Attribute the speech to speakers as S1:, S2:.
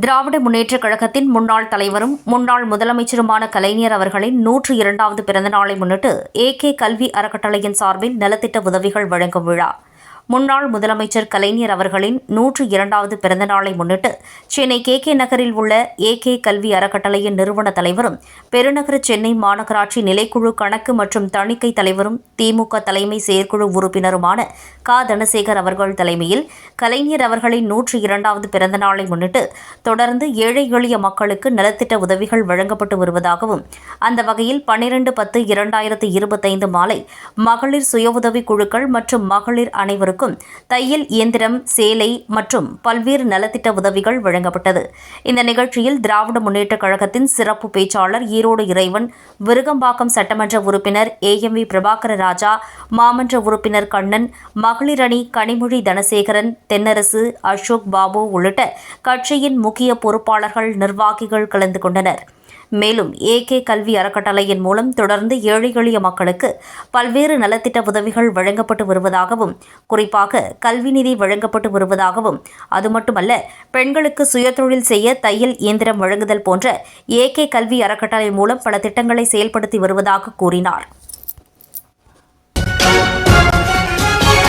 S1: திராவிட முன்னேற்றக் கழகத்தின் முன்னாள் தலைவரும் முன்னாள் முதலமைச்சருமான கலைஞர் அவர்களின் நூற்று இரண்டாவது பிறந்தநாளை முன்னிட்டு ஏகே கல்வி அறக்கட்டளையின் சார்பில் நலத்திட்ட உதவிகள் வழங்கும் விழா. முன்னாள் முதலமைச்சர் கலைஞர் அவர்களின் நூற்று இரண்டாவது பிறந்தநாளை முன்னிட்டு சென்னை கே கே நகரில் உள்ள ஏகே கல்வி அறக்கட்டளையின் நிறுவன தலைவரும் பெருநகர சென்னை மாநகராட்சி நிலைக்குழு கணக்கு மற்றும் தணிக்கை தலைவரும் திமுக தலைமை செயற்குழு உறுப்பினருமான க. தனசேகர் அவர்கள் தலைமையில் கலைஞர் அவர்களின் நூற்று இரண்டாவது பிறந்த நாளை முன்னிட்டு தொடர்ந்து ஏழை எளிய மக்களுக்கு நலத்திட்ட உதவிகள் வழங்கப்பட்டு வருவதாகவும் அந்த வகையில் பன்னிரண்டு பத்து இரண்டாயிரத்து இருபத்தைந்து மாலை மகளிர் சுய உதவி குழுக்கள் மற்றும் மகளிர் அனைவருக்கும் தையல் இயந்திரம் சேலை மற்றும் பல்வேறு நலத்திட்ட உதவிகள் வழங்கப்பட்டது. இந்த நிகழ்ச்சியில் திராவிட முன்னேற்றக் கழகத்தின் சிறப்பு பேச்சாளர் ஈரோடு இறைவன் விருகம்பாக்கம் சட்டமன்ற உறுப்பினர் ஏஎம்வி பிரபாகர ராஜா மாமன்ற உறுப்பினர் கண்ணன் மகளிரணி கனிமொழி தனசேகரன் தென்னரசு அசோக் பாபு உள்ளிட்ட கட்சியின் முக்கிய பொறுப்பாளர்கள் நிர்வாகிகள் கலந்து கொண்டனர். மேலும் ஏகே கல்வி அறக்கட்டளையின் மூலம் தொடர்ந்து ஏழை எளிய மக்களுக்கு பல்வேறு நலத்திட்ட உதவிகள் வழங்கப்பட்டு வருவதாகவும் குறிப்பாக கல்வி நிதி வழங்கப்பட்டு வருவதாகவும் அது மட்டுமல்ல பெண்களுக்கு சுயதொழில் செய்ய தையல் இயந்திரம் வழங்குதல் போன்ற ஏகே கல்வி அறக்கட்டளை மூலம் பல திட்டங்களை செயல்படுத்தி வருவதாக கூறினார்.